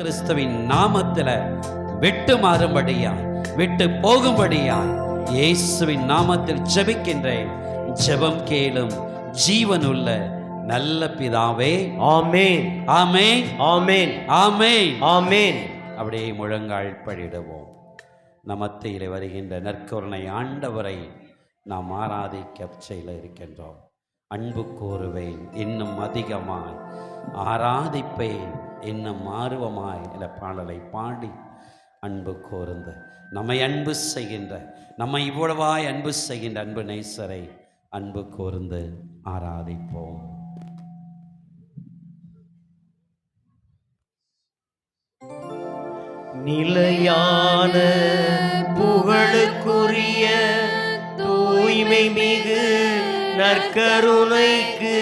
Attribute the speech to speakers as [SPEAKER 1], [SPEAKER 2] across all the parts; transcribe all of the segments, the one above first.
[SPEAKER 1] கிறிஸ்துவின் நாமத்துல விட்டு மாறும்படியாய் விட்டு போகும்படியாய் இயேசுவின் நாமத்தில் ஜெபிக்கின்றேன். ஜெபம் கேளும் ஜீவனுள்ள நல்ல பிதாவே.
[SPEAKER 2] ஆமென்.
[SPEAKER 1] ஆமென்.
[SPEAKER 2] ஆமென்.
[SPEAKER 1] ஆமென்.
[SPEAKER 2] ஆமென்.
[SPEAKER 1] அப்படியே முழங்கால் படிடுவோம். நமத்தையிலே வருகின்ற நற்கருணை ஆண்டவரை நாம் ஆராதிக்க செய்ய இருக்கின்றோம். அன்பு கூறுவேன் இன்னும் அதிகமாய் ஆராதிப்பேன். இன்னும் ஆர்வமாய் என்ற பாடலை பாடி அன்பு கூர்ந்து நம்மை அன்பு செய்கின்ற நம்மை இவ்வளவாய் அன்பு செய்கின்ற அன்பு நேசரை அன்பு கோர்ந்து ஆராதிப்போம்.
[SPEAKER 2] நிலையான புகழுக்குரிய தூய்மை மிகு நற்கருணைக்கு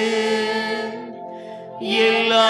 [SPEAKER 2] எல்லா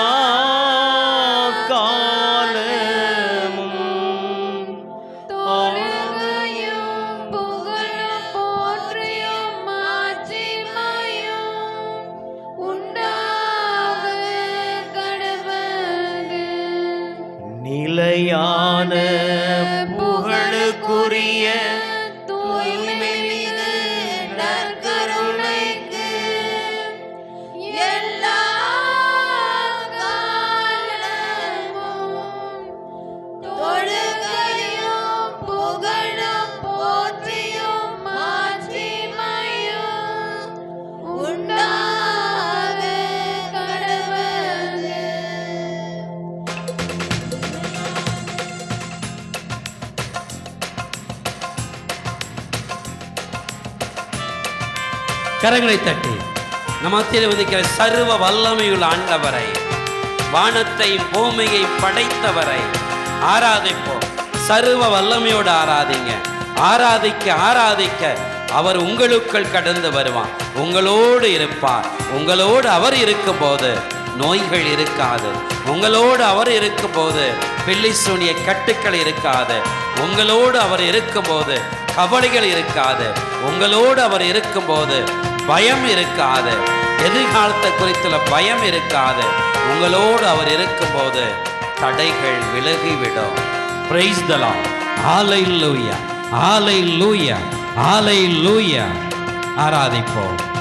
[SPEAKER 1] கரங்களை தட்டி நமத்தில் உதிக்கிற சர்வ வல்லமையுள்ள ஆண்டவரை வானத்தையும் பூமியை படைத்தவரை ஆராதிப்போம். சர்வ வல்லமையோடு ஆராதிங்க. ஆராதிக்க ஆராதிக்க அவர் உங்களுக்குள் கடந்து வருவான் உங்களோடு இருப்பார். உங்களோடு அவர் இருக்கும்போது நோய்கள் இருக்காது. உங்களோடு அவர் இருக்கும்போது பில்லிசூனிய கட்டுக்கள் இருக்காது. உங்களோடு அவர் இருக்கும்போது கவலைகள் இருக்காது. உங்களோடு அவர் இருக்கும்போது பயம் இருக்காது. எதிர்காலத்தை குறித்துல பயம் இருக்காது. உங்களோடு அவர் இருக்கும்போது தடைகள் விலகிவிடும். பிரைஸ் தலாம் ஆலை லூயா ஆலை லூயா ஆலை லூயா ஆராதிப்போம்.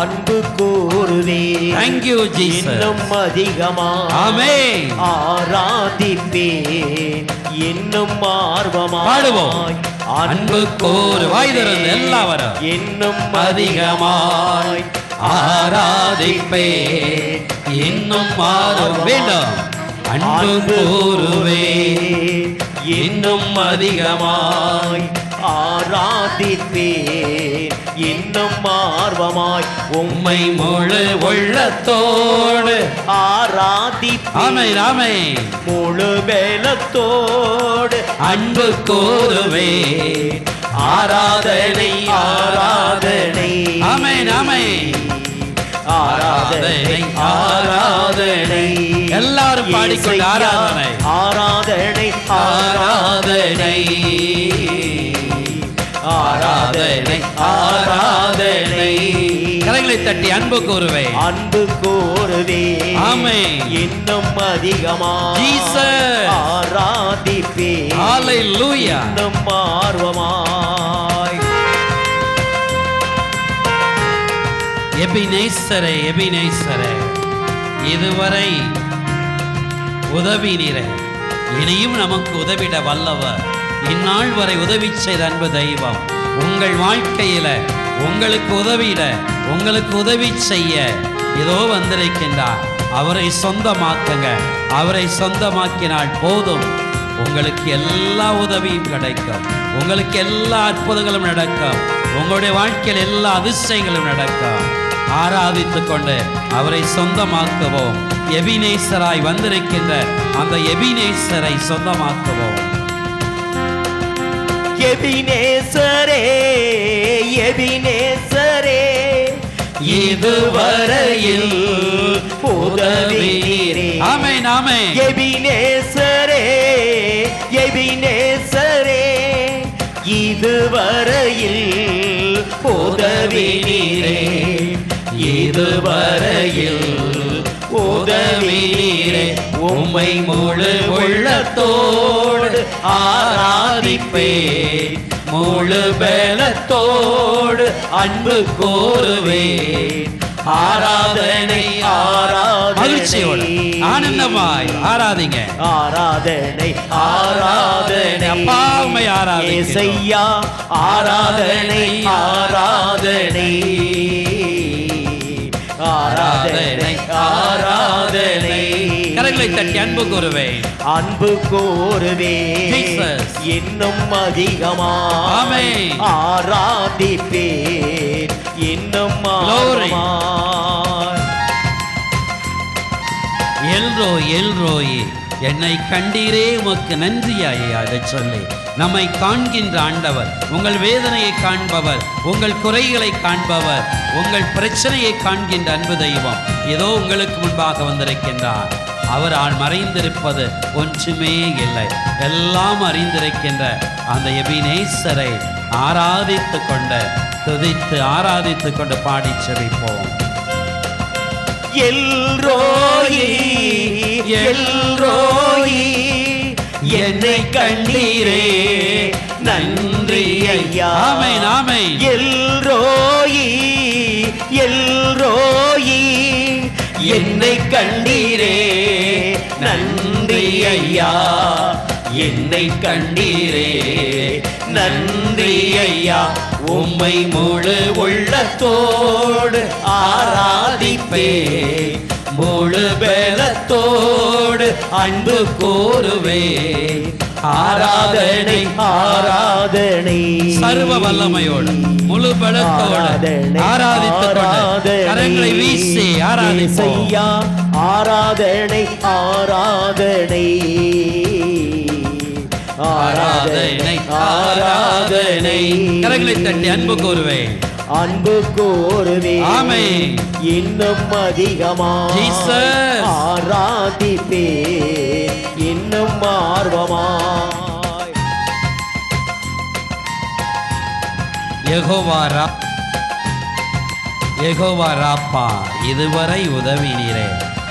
[SPEAKER 2] அன்பு கூறுவே
[SPEAKER 1] Thank you, Jesus.
[SPEAKER 2] இன்னும் அதிகமா
[SPEAKER 1] ஆமென்.
[SPEAKER 2] ஆராதிப்பேன் இன்னும் ஆர்வமா
[SPEAKER 1] பாடுவோம். அன்பு கூறு. வாய் திறந்து எல்லாவரும்.
[SPEAKER 2] இன்னும்
[SPEAKER 1] அதிகமாய் ஆராதிப்பேன் இன்னும் மாறும் வேண்டும் அன்பு கூறுவே
[SPEAKER 2] இன்னும் அதிகமாய் ஆராதிப்பேன் இன்னும் ஆர்வமாய்
[SPEAKER 1] உம்மை முழு உள்ளத்தோடு
[SPEAKER 2] ஆராதிப்பேன்
[SPEAKER 1] ஆமை ஆமை.
[SPEAKER 2] முழு வேலத்தோடு
[SPEAKER 1] அன்பு கூறுவே
[SPEAKER 2] ஆராதனை ஆராதனை.
[SPEAKER 1] ஆமென், ஆமென்.
[SPEAKER 2] ஆராதனை ஆராதனை.
[SPEAKER 1] எல்லாரும் பாடிக்கொண்டு ஆராதனை.
[SPEAKER 2] ஆராதனை ஆராதனை. ஆராதனை ஆராதனை.
[SPEAKER 1] கரங்களை தட்டி அன்பு கூறுவே
[SPEAKER 2] அன்பு கோருவே
[SPEAKER 1] ஆமென்.
[SPEAKER 2] இன்னும் அதிகமா. ஆராதிப்பே
[SPEAKER 1] ஹalleluya.
[SPEAKER 2] இன்னும் ஆர்வமாய்.
[SPEAKER 1] எபினேசரே எபினேசரே இதுவரை உதவி நீரே இனியும் நமக்கு உதவிட வல்லவர். இந்நாள் வரை உதவி செய்த அன்பு தெய்வம். உங்கள் வாழ்க்கையில் உங்களுக்கு உதவியிட உங்களுக்கு உதவி செய்ய இதோ வந்திருக்கின்றார். அவரை சொந்தமாக்குங்க. அவரை சொந்தமாக்கினால் போதும். உங்களுக்கு எல்லா உதவியும் கிடைக்கும். உங்களுக்கு எல்லா அற்புதங்களும் நடக்கும். உங்களுடைய வாழ்க்கையில் எல்லா அதிசயங்களும் நடக்கும். ஆராதித்து கொண்டு அவரை சொந்தமாக்குவோம். எபினேசராய் வந்திருக்கின்ற அந்த எபினேசரை சொந்தமாக்குவோம்.
[SPEAKER 2] எபினேசரே எபினேசரே. இதுவரையில் உதவி நீரே
[SPEAKER 1] ஆமென் ஆமென்.
[SPEAKER 2] எபினேசரே எபினேசரே. இதுவரையில் உதவி நீரே இதுவரையில் உதவி நீரே உம்மை முழு உள்ளத்தோடு ஆராதிப்பேன் முழு பலத்தோடு அன்பு கோருவேன் ஆராதனை
[SPEAKER 1] மகிழ்ச்சியோடு
[SPEAKER 2] ஆராதனை
[SPEAKER 1] ஆனந்தமாய் ஆராதிங்க.
[SPEAKER 2] ஆராதனை ஆராதனை.
[SPEAKER 1] அப்பா, ஆராதிக்கிறோம்.
[SPEAKER 2] இயேசையா ஆராதனை ஆராதனை. ஆராதனை. ஆராதனை
[SPEAKER 1] கரங்களை தட்டி அன்பு கூறுவேன்
[SPEAKER 2] அன்பு
[SPEAKER 1] Jesus.
[SPEAKER 2] இன்னும் அதிகமா
[SPEAKER 1] ஆமென்.
[SPEAKER 2] ஆராதிப்பேன் இன்னும்.
[SPEAKER 1] எல்ரோ எல்ரோயே என்னை கண்டீரே உமக்கு நன்றியாயே அதை சொல்லி நம்மை காண்கின்ற ஆண்டவர். உங்கள் வேதனையை காண்பவர். உங்கள் குறைகளை காண்பவர். உங்கள் பிரச்சனையை காண்கின்ற அன்பு தெய்வம். ஏதோ உங்களுக்கு முன்பாக வந்திருக்கின்றார். அவரால் மறைந்திருப்பது ஒன்றுமே இல்லை. எல்லாம் அறிந்திருக்கின்ற அந்த எபினேசரை ஆராதித்து கொண்ட துதித்து ஆராதித்து கொண்டு பாடி செவிப்போம்
[SPEAKER 2] எல்ரோயி எல்ரோயி என்னை கண்டீரே. நன்றி ஐயா.
[SPEAKER 1] ஆமென், ஆமென்.
[SPEAKER 2] எல்ரோயி எல்ரோயி என்னை கண்டீரே. நன்றி ஐயா. என்னை கண்டீரே. நன்றி ஐயா. உம்மை முழு உள்ளத்தோடு ஆராதிப்பே முழு பலத்தோடு அன்பு கோருவே ஆராதனை ஆராதனை.
[SPEAKER 1] சர்வ வல்லமையோடு முழு பலத்தோடு
[SPEAKER 2] ஆராதனை.
[SPEAKER 1] கரங்களை வீசி ஆராதிப்போம்.
[SPEAKER 2] இயேசையா, ஆராதனை ஆராதனை.
[SPEAKER 1] ஆராதனை ஆராதனை. கரங்களை தட்டி அன்பு கூறுவேன்.
[SPEAKER 2] அன்பு கோருவே.
[SPEAKER 1] ஆமென்.
[SPEAKER 2] இன்னும் அதிகமா. ஆராதிப்பே. இன்னும் ஆர்வமாய்
[SPEAKER 1] யெகோவா ரா யெகோவா ராப்பா இதுவரை உதவி நீரே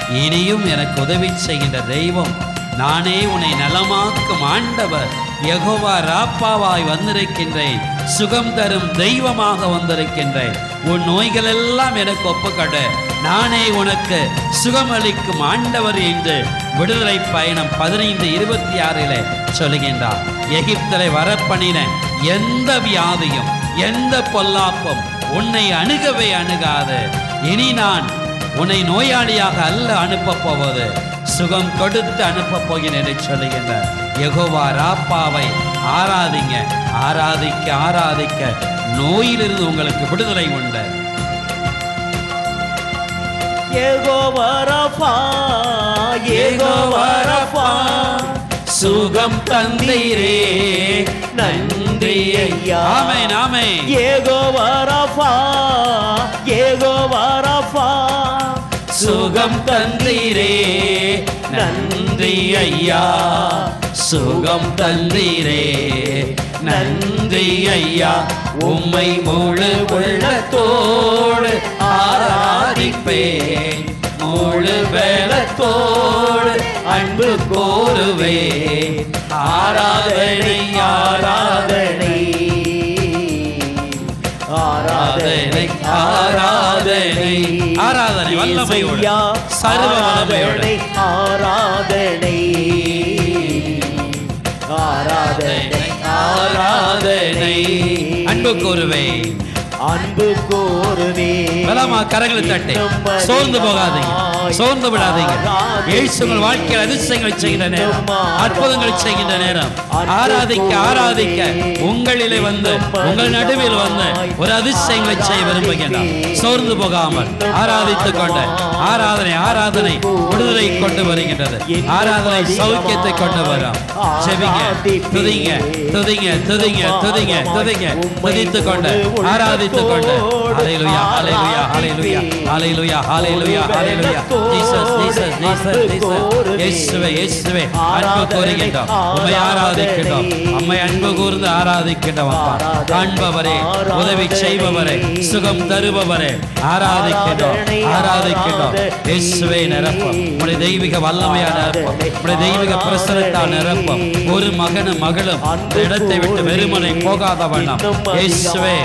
[SPEAKER 1] இனியும் எனக்கு உதவி செய்கின்ற தெய்வம் நானே உன்னை நலமாக்கும் ஆண்டவர். யெகோவா ராப்பாவாய் வந்திருக்கின்றேன். சுகம் தரும் தெய்வமாக வந்திருக்கின்றேன். உன் நோய்கள் எல்லாம் எனக்கு ஒப்புக்கொடு. நானே உனக்கு சுகமளிக்கும் ஆண்டவர் என்று விடுதலை பயணம் பதினைந்து இருபத்தி ஆறில் சொல்லுகின்றார். எகிப்தரை வரப்பணின எந்த வியாதியும் எந்த பொல்லாப்பும் உன்னை அணுகவே அணுகாது. இனி நான் உன்னை நோயாளியாக அல்ல அனுப்பப் போவது சுகம் கொடுத்து அனுப்பப் போகிறேன் என்று சொல்லுகின்றார். எகோவா ராப்பாவை ஆராதிங்க ஆராதிக்க ஆராதிக்க. நோயிலிருந்து உங்களுக்கு விடுதலை உண்டு.
[SPEAKER 2] சுகம் தந்தீரே நன்றி ஐயா.
[SPEAKER 1] Amen amen.
[SPEAKER 2] யெகோவா ரஃபா, யெகோவா ரஃபா, சுகம் தந்தீரே நன்றி ஐயா. சுகம் தந்தீரே. நன்றி ஐயா உம்மை முழு உள்ளத்தோடு ஆராதிப்பேன். முழு பலத்தோடு அன்பு கோருவேன். ஆராதனை ஆராதனை. ஆராதனை ஆராதனை.
[SPEAKER 1] ஆராதனை வல்லமையோடு, சர்வ வல்லமையோடு.
[SPEAKER 2] ஆராதனை. ஆராதனை.
[SPEAKER 1] அன்பு கூறுவேன்.
[SPEAKER 2] அன்பு கோருவே
[SPEAKER 1] கரங்களை தட்டி சோர்ந்து போகாதீங்க. சோர்ந்து விடாதீங்க. இயேசு உங்கள் வாழ்க்கையில் அதிசயங்களை செய்கின்ற நேரம். அற்புதங்களை செய்கின்ற நேரம். ஆராதிக்க ஆராதிக்க. உங்களிலே வந்து உங்கள் நடுவில் வந்து ஒரு அதிசயங்களை செய்ய விரும்புகின்றார் சோர்ந்து போகாமல் ஆராதித்துக் கொண்டு ஆராதனை ஆராதனை விடுதலை கொண்டு வருகின்றது. ஆராதனை சௌக்கியத்தை கொண்டு வரும். செவிங்க துதிங்க துதிங்க துதிங்க துதிங்க துதிங்க. துதித்துக் கொண்டு ஆராதித்துக் கொண்டு hallelujah hallelujah hallelujah hallelujah hallelujah hallelujah Jesus Jesus Jesus Jesus இயேசுவே இயேசுவே அன்பு கோருகின்றோம் உம்மை ஆராதிக்கிறோம் ஆராதிக்கிட்டோம் அம்மை அன்பு கூர்ந்து ஆராதிக்கிட்டோம் அப்பா. காண்பவரே உதவி செய்பவரே சுகம் தருபவரே. ஆராதிக்கிட்டோம் ஆராதிக்கிட்டோம் இயேசுவே நிரப்பம். உடைய தெய்வீக வல்லமையா நிரப்பம். உடைய தெய்வீக பிரசனத்தால் நிரப்பம். ஒரு மகனும் மகளும் இடத்தை விட்டு வெறுமனை போகாத வண்ணம். இயேசுவே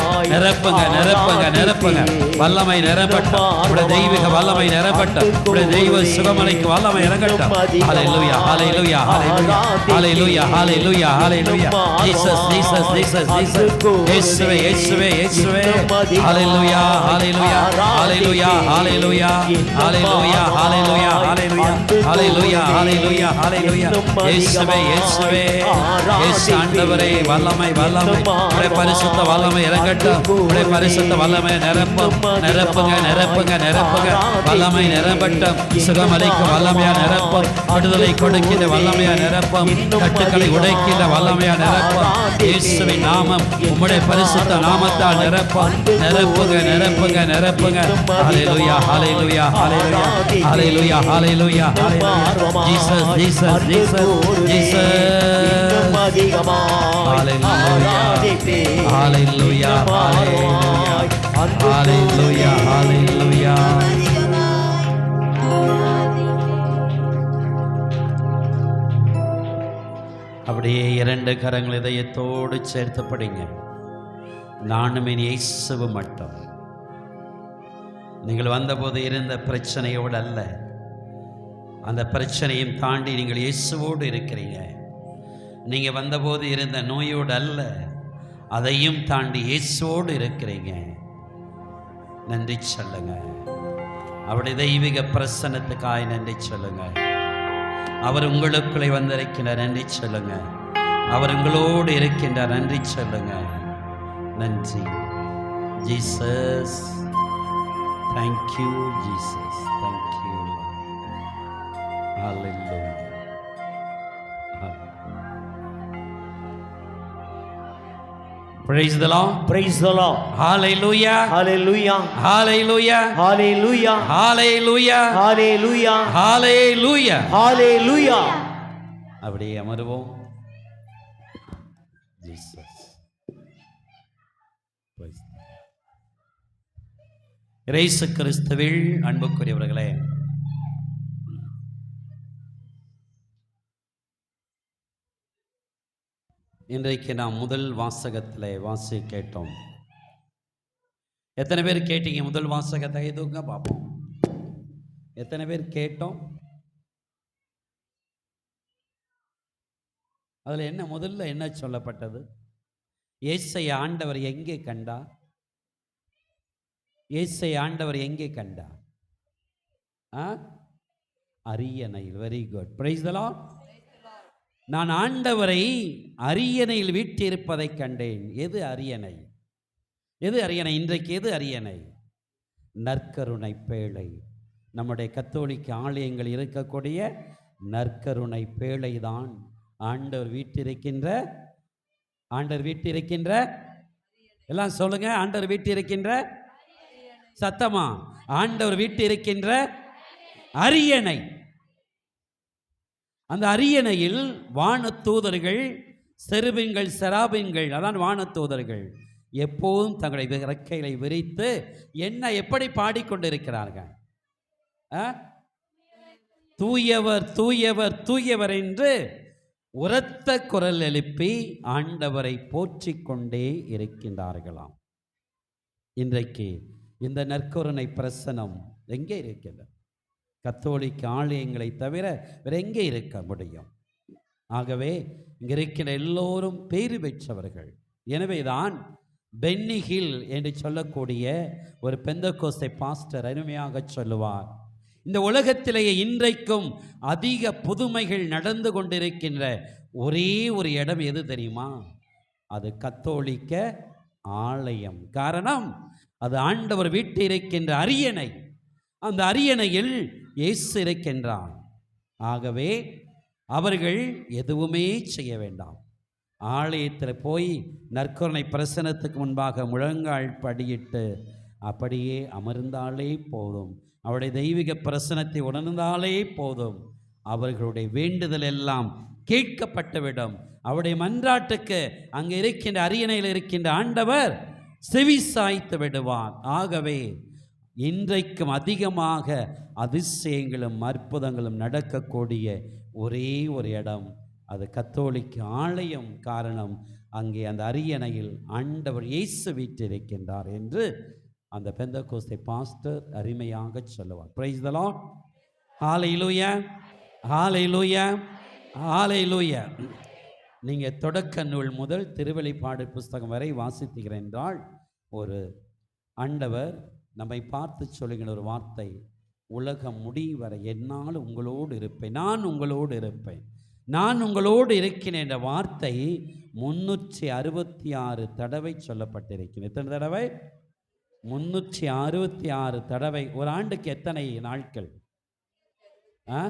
[SPEAKER 1] நிரப்புங்க நிரப்புங்க நிரப்புங்க வல்லமை நிரப்பட்டும் உடைய தெய்வீக வல்லமை நிரப்பட்டும் உடைய தெய்வ சுகமலைக்கு வல்லமை இறங்கட்டும் hallelujah hallelujah hallelujah hallelujah hallelujah hallelujah Jesus Jesus Jesus Jesus இயேசுவே இயேசுவே இயேசுவே ஹalleluya hallelujah hallelujah hallelujah hallelujah hallelujah hallelujah hallelujah hallelujah ஹalleluya இயேசுவே இயேசுவே இயேசு ஆண்டவரே வல்லமை வல்லமை பரிசுத்த வல்லமை இறங்கட்டும் உடைய பரிசுத்த வல்லமை நிரப்பும். நிரப்புங்க நிரப்புங்க நிரப்புங்க. வல்லமை நிரம்பட்டும். சுகமளிக்கும் வல்லமையா நிரப்பும். விடுதலை கொடுக்கின்ற வல்லமையா நிரப்பும். கட்டுக்களை உடைக்கின்ற வல்லமையா நிரப்பும். இயேசுவின் நாமம் உம்முடைய பரிசுத்த நாமத்தால் நிரப்பும். நிரப்புங்க நிரப்புங்க நிரப்புங்க. Hallelujah hallelujah hallelujah hallelujah hallelujah hallelujah Jesus Jesus Jesus Jesus hallelujah. Hallelujah hallelujah hallelujah அப்படியே இரண்டு கரங்கள் இதயத்தோடு சேர்த்து படிங்க நானும் என் இயேசுவு மட்டும். நீங்கள் வந்தபோது இருந்த பிரச்சனையோடு அல்ல அந்த பிரச்சனையும் தாண்டி நீங்கள் இயேசுவோடு இருக்கிறீங்க. நீங்கள் வந்தபோது இருந்த நோயோடு அல்ல அதையும் தாண்டி இயேசோடு இருக்கிறீங்க. நன்றி சொல்லுங்க. அவருடைய தெய்வீக பிரசன்னத்துக்காய் நன்றி சொல்லுங்க. அவர் உங்களுக்குள்ளே வந்திருக்கின்ற நன்றி சொல்லுங்க. அவர் உங்களோடு இருக்கின்ற நன்றி சொல்லுங்க. நன்றி. Jesus. Thank you Jesus thank you hallelujah praise the lord
[SPEAKER 2] Praise the Lord.
[SPEAKER 1] hallelujah
[SPEAKER 2] Hallelujah.
[SPEAKER 1] hallelujah
[SPEAKER 2] Hallelujah.
[SPEAKER 1] hallelujah
[SPEAKER 2] Hallelujah.
[SPEAKER 1] hallelujah
[SPEAKER 2] Hallelujah.
[SPEAKER 1] அப்படியே அமருவோம் ஜீசஸ் இயேசு கிறிஸ்துவில் அன்புக்குரியவர்களே இன்றைக்கு நாம் முதல் வாசகத்தில் வாசி கேட்டோம். எத்தனை பேர் கேட்டீங்க முதல் வாசகத்தை? எதுங்க பார்ப்போம் எத்தனை பேர் கேட்டோம்? அதில் என்ன முதல்ல என்ன சொல்லப்பட்டது? இயேசை ஆண்டவர் எங்கே கண்டா? இயேசை ஆண்டவர் எங்கே கண்டா? ஆ? அரியணையில். வெரி குட் பிரைஸ் தலாம் நான் ஆண்டவரை அரியணையில் வீட்டிருப்பதை கண்டேன். எது அரியணை? எது அரியணை? இன்றைக்கு எது அரியணை? நற்கருணை பேழை. நம்முடைய கத்தோலிக்க ஆலயங்கள் இருக்கக்கூடிய நற்கருணை பேழை தான் ஆண்டவர் வீட்டிருக்கின்ற ஆண்டவர் வீட்டிருக்கின்ற எல்லாம் சொல்லுங்க ஆண்டவர் வீட்டிருக்கின்ற சத்தமா? ஆண்டவர் வீட்டிருக்கின்ற அரியணை. அந்த அரியணையில் வானத்தூதர்கள் செருபின்கள் செராபின்கள் அதான் வானத்தூதர்கள் எப்போதும் தங்களுடைய இறக்கைகளை விரித்து என்ன எப்படி பாடிக்கொண்டிருக்கிறார்கள்? ஆ? தூயவர் தூயவர் தூயவர் என்று உரத்த குரல் எழுப்பி ஆண்டவரை போற்றிக் கொண்டே இருக்கின்றார்களாம். இன்றைக்கு இந்த நற்கருணை பிரசனம் எங்கே இருக்கின்றது? கத்தோலிக்க ஆலயங்களை தவிர வேற எங்கே இருக்க முடியும்? ஆகவே இங்கே இருக்கிற எல்லோரும் பேறு பெற்றவர்கள். எனவேதான் தான் ஹில் என்று சொல்லக்கூடிய ஒரு பெந்தகோஸ்தை பாஸ்டர் அருமையாக சொல்லுவார். இந்த உலகத்திலேயே இன்றைக்கும் அதிக புதுமைகள் நடந்து கொண்டிருக்கின்ற ஒரே ஒரு இடம் எது தெரியுமா? அது கத்தோலிக்க ஆலயம். காரணம் அது ஆண்டவர் வீட்டில் இருக்கின்ற அரியணை. அந்த அரியணையில் இயேசு இருக்கின்றான். ஆகவே அவர்கள் எதுவுமே செய்ய வேண்டாம். ஆலயத்தில் போய் நற்கருணை பிரசனத்துக்கு முன்பாக முழங்கால் படியிட்டு அப்படியே அமர்ந்தாலே போதும். அவருடைய தெய்வீக பிரசனத்தை உணர்ந்தாலே போதும். அவர்களுடைய வேண்டுதல் எல்லாம் கேட்கப்பட்டுவிடும். அவருடைய மன்றாட்டுக்கு அங்கே இருக்கின்ற அரியணையில் இருக்கின்ற ஆண்டவர் செவி சாய்த்து விடுவார். ஆகவே இன்றைக்கும் அதிகமாக அதிசயங்களும் அற்புதங்களும் நடக்கக்கூடிய ஒரே ஒரு இடம். அது கத்தோலிக்க ஆலயம் காரணம். அங்கே அந்த அரியணையில் ஆண்டவர் இயேசு வீற்றிருக்கின்றார் என்று அந்த பெந்த கோஸ்தை பாஸ்டர் அருமையாக சொல்லுவார். பிரைஸ் ஆலையிலூய ஆலை லூய ஆலை லூய நீங்கள் தொடக்க நூல் முதல் திருவெளிப்பாடு புஸ்தகம் வரை வாசித்தீர்கள் என்றால் ஒரு ஆண்டவர் நம்மை பார்த்து சொல்லுகிற ஒரு வார்த்தை உலகம் முடியும் வரை என்னால் உங்களோடு இருப்பேன் நான் உங்களோடு இருப்பேன் நான் உங்களோடு இருக்கிறேன் என்ற வார்த்தை முன்னூற்றி அறுபத்தி ஆறு தடவை சொல்லப்பட்டிருக்கிறேன் எத்தனை தடவை? முன்னூற்றி அறுபத்தி ஆறு தடவை. ஒரு ஆண்டுக்கு எத்தனை நாட்கள்? ஆ?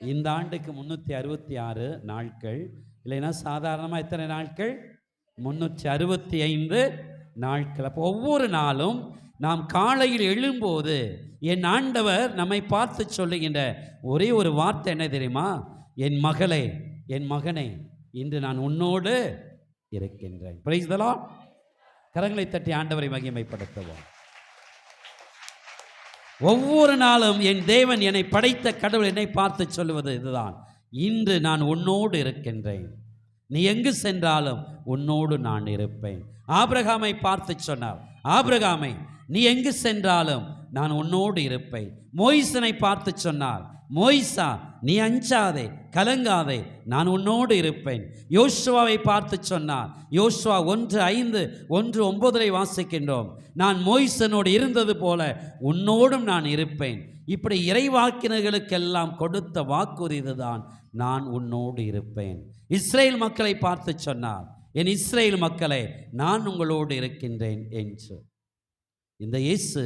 [SPEAKER 1] இந்த ஆண்டுக்கு முந்நூற்றி அறுபத்தி ஆறு நாட்கள். இல்லைன்னா சாதாரணமாக எத்தனை நாட்கள்? முந்நூற்றி அறுபத்தி ஐந்து நாட்கள். அப்போ ஒவ்வொரு நாளும் நாம் காலையில் எழும்போது என் ஆண்டவர் நம்மை பார்த்து சொல்லுகின்ற ஒரே ஒரு வார்த்தை என்ன தெரியுமா? என் மகளே என் மகனே இன்று நான் உன்னோடு இருக்கின்றேன். பிரைஸ்தலாம் கரங்களை தட்டி ஆண்டவரை மகிமைப்படுத்துவோம். ஒவ்வொரு நாளும் என் தேவன் என்னை படைத்த கடவுள் என்னை பார்த்து சொல்லுவது இதுதான். இன்று நான் உன்னோடு இருக்கின்றேன். நீ எங்கு சென்றாலும் உன்னோடு நான் இருப்பேன். ஆபிரகாமை பார்த்து சொன்னார் ஆபிரகாமை நீ எங்கு சென்றாலும் நான் உன்னோடு இருப்பேன். மோயிசனை பார்த்து சொன்னார் மோயிசா நீ அஞ்சாதே கலங்காதே நான் உன்னோடு இருப்பேன். யோசுவாவை பார்த்து சொன்னார் யோசுவா ஒன்று ஐந்து ஒன்று ஒன்பதரை வாசிக்கின்றோம். நான் மோயிசனோடு இருந்தது போல உன்னோடும் நான் இருப்பேன். இப்படி இறைவாக்கினர்களுக்கெல்லாம் கொடுத்த வாக்குறுதி தான் நான் உன்னோடு இருப்பேன். இஸ்ரேல் மக்களை பார்த்து சொன்னார் என் இஸ்ரேல் மக்களை நான் உங்களோடு இருக்கின்றேன் என்று. இந்த இயேசு